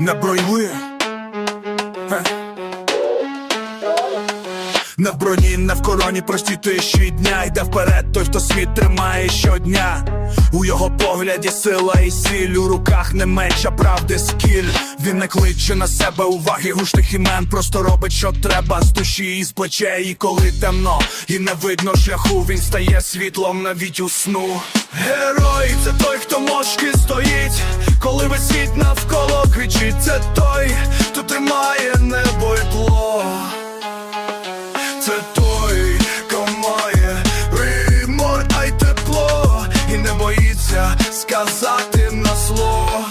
на. Ха. На броні, не в короні, прості тиші дня Йде вперед той, хто світ тримає щодня. У його погляді сила і сіль, у руках не меч, а правди скіль. Він не кличе на себе уваги гучних імен, просто робить, що треба з душі і з плечей. І коли темно, і не видно шляху, він стає світлом навіть у сну. Герой це той, хто мошки стоїть, коли весь світ навколо це той, хто тримає небо й тло. Це той, кого має римор, а й тепло, і не боїться сказати на слово.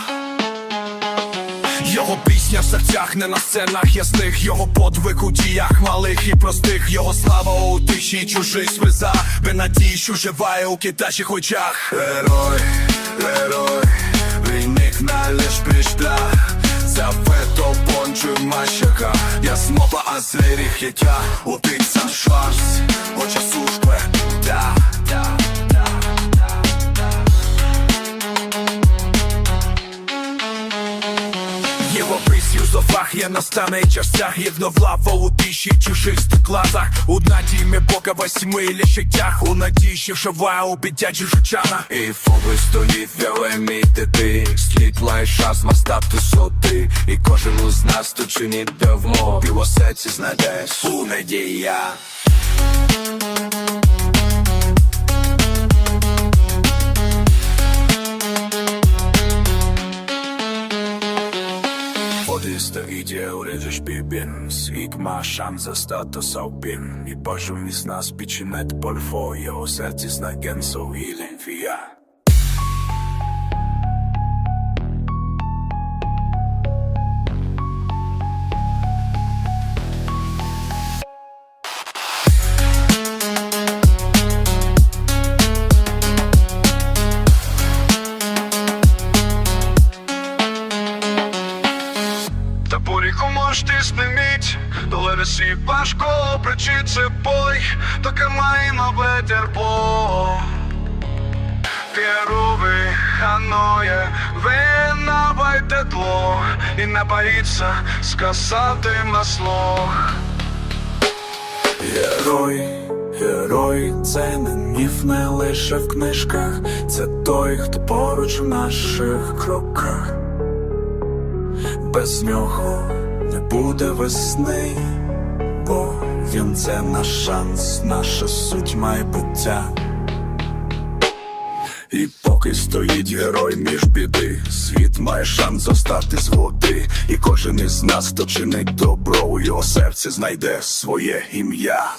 Його пісня в серцях, не на сценах ясних, його подвиг у діях малих і простих, його слава у тиші чужих сльозах, надії, що живає у китачих очах. Герой, герой, смопа, а зрері у тих шварс, шварц, оча сушкве, да, да, да, да, присью зовах є на стане часах Єдно влава у тиші чужих стеклазах У надіймі Бога восьми ліщитях У надії, що живає у бідячі жучана І фоби стоїть вялемі ти Світла і час стати соти. І кожен із нас тут чинить давно. Біло серці знайдеш у надія. Odista idzie urydzić bibin Svik ma szanse stata saupin I pažumi z nas piči net polfo Jeho serci zna ilin via поріку можеш ти снimіть, доле важко причиться бой, таке має нове терпло. Первый ханоє, винавай тепло, і не боїться сказати на слух. Герой, герой, це не міф не лише в книжках, це той, хто поруч в наших кроках. Без нього не буде весни, бо він це наш шанс, наша суть майбуття. І поки стоїть герой між біди, світ має шанс зостати з води, і кожен із нас, хто чинить добро, у його серці знайде своє ім'я.